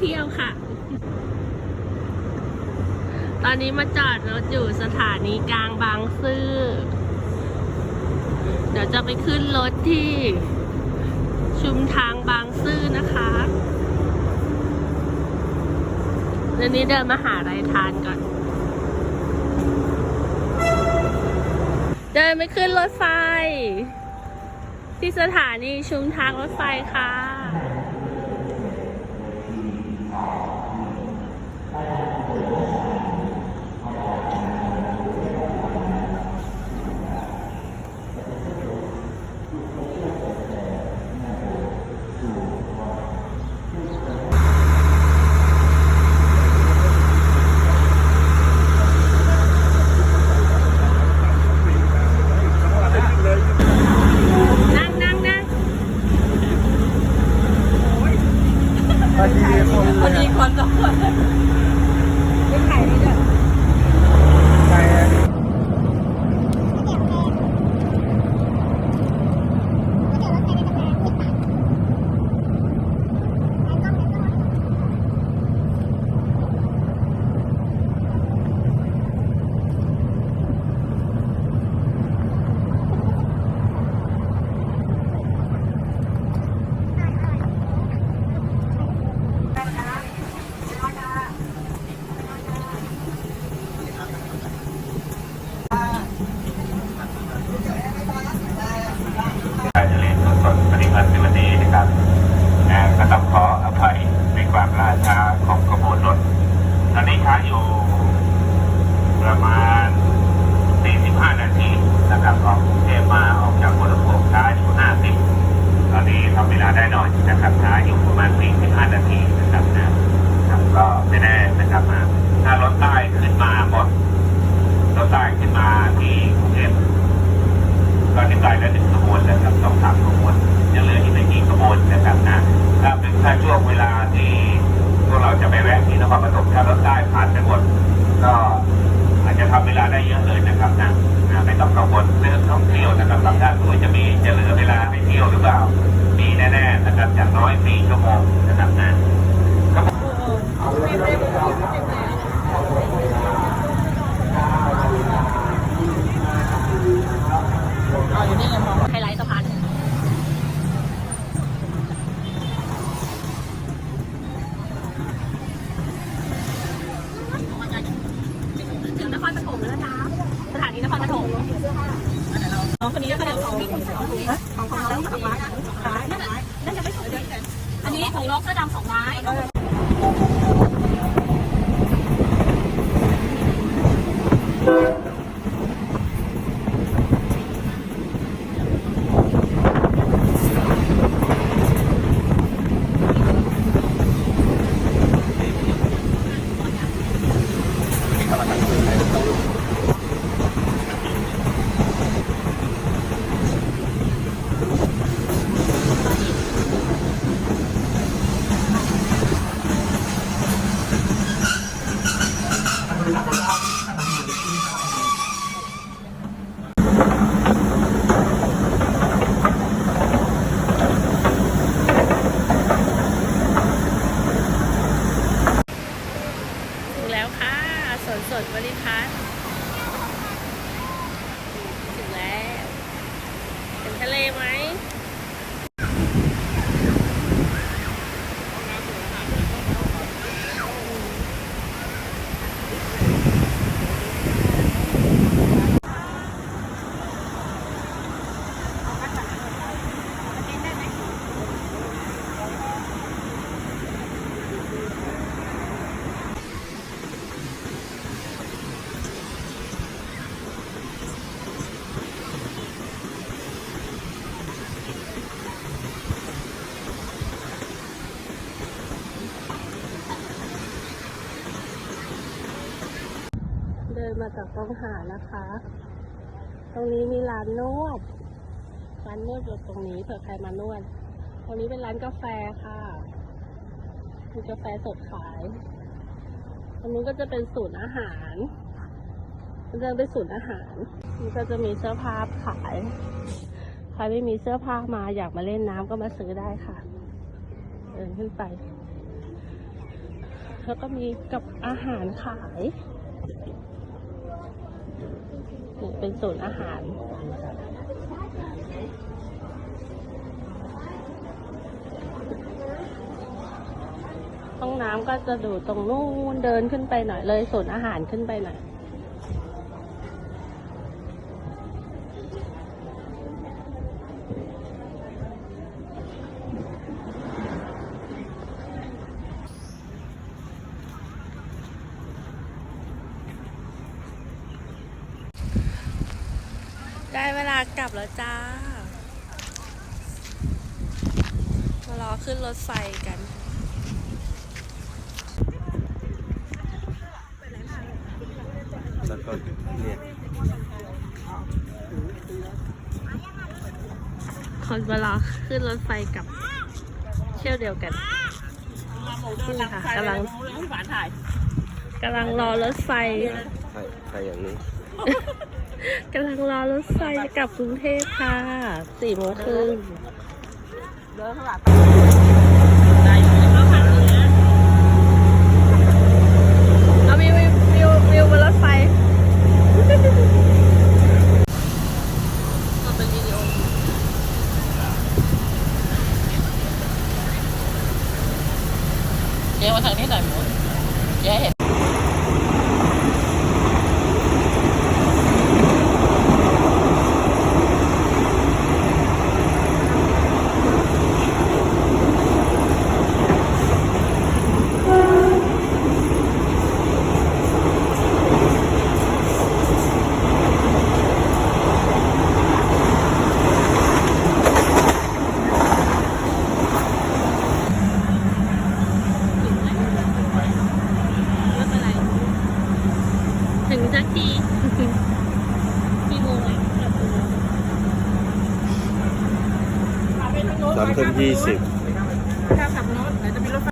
เที่ยวค่ะ ตอนนี้มาจอดรถอยู่สถานีกลางบางซื่อ เดี๋ยวจะไปขึ้นรถที่ชุมทางบางซื่อนะคะเดี๋ยวนี้เดินมาหาอะไรทานก่อน เดินไปขึ้นรถไฟ ที่สถานีชุมทางรถไฟค่ะ นั่งนั่งนั่ง พอดีคน พอดีคนสองคนไม่ถ่ายเลยเด้อ ไป การเจริญ กุศลปฏิบัติในวันนี้นะครับนะก็ต้องขออภัยในความล่าช้าของขบวนรถ ตอนนี้ช้าอยู่ประมาณ 45 นาทีนะครับออกกรุงเทพมาออกจากหัวลำโพงช้าอยู่ 50 ตอนนี้ทำเวลาได้หน่อยนะครับช้าอยู่ประมาณ 45 นาทีนะครับนะครับก็ไม่แน่นะครับนะถ้ารถใต้ขึ้นมาหมดรถใต้ขึ้นมาที่กรุงเทพ ก็ที่ไปแล้วหนึ่งขบวนนะครับสองสามขบวนยังเหลืออีกไม่กี่ขบวนนะครับนะถ้าเป็นถ้าช่วงเวลาที่พวก เราจะไปแวะที่นครปฐมถ้ารถได้ผ่านไปหมด ก็อาจจะทำเวลาได้เยอะเลยนะครับนะนะไม่ต้องกังวลเรื่องท่องเที่ยวนะครับบางท่านตัวจะมีจะเหลือเวลาไปเที่ยวหรือเปล่า มีแน่ๆนะครับอย่างน้อยสี่ชั่วโมงนะครับนะ ไฮไลท์สะพาน ถึงนครปฐมแล้วนะสถานีนครปฐม น้องคนนี้ก็เป็นของของของน้องสองไม้นั่นนั่นจะไม่สวยเลยอันนี้ของน้องเสื้อดำสองไม้ถึงแล้วค่ะสวนสดบริพัตรถึงแล้วเห็นทะเลไหม เดินมา จากตรงหานะคะ ตรงนี้มีร้านนวด ร้านนวดอยู่ตรงนี้เผื่อใครมานวด ตรงนี้เป็นร้านกาแฟค่ะ มีกาแฟสดขายตรงนู้นก็จะเป็นศูนย์อาหารเดินไปศูนย์อาหารนี่ก็จะมีเสื้อผ้าขาย ใครไม่มีเสื้อผ้ามาอยากมาเล่นน้ำก็มาซื้อได้ค่ะ เดินขึ้นไปเขาก็มีกับอาหารขาย นี่เป็นศูนย์อาหาร ห้องน้ำก็จะดูตรงนู้นเดินขึ้นไปหน่อยเลยศูนย์อาหารขึ้นไปหน่อย ได้เวลากลับแล้วจ้ามารอขึ้นรถไฟกันแล้วก็เนี่ยคนมารอขึ้นรถไฟกลับเที่ยวเดียวกันนี่ค่ะกำลังกำลังรอรถไฟใช่ใช่อย่างนี้ กำลังรอรถไฟจะกลับกรุงเทพค่ะสี่โมงครึ่งเอาวิววิววิววิวบนรถไฟเอาเป็นวิดีโอเดี๋ยวมาทางนี้หน่อยหมูเดี๋ยวเห็น ไม่เป็นไร ถึงสักทีกี่โมงแล้ว สามทุ่มยี่สิบ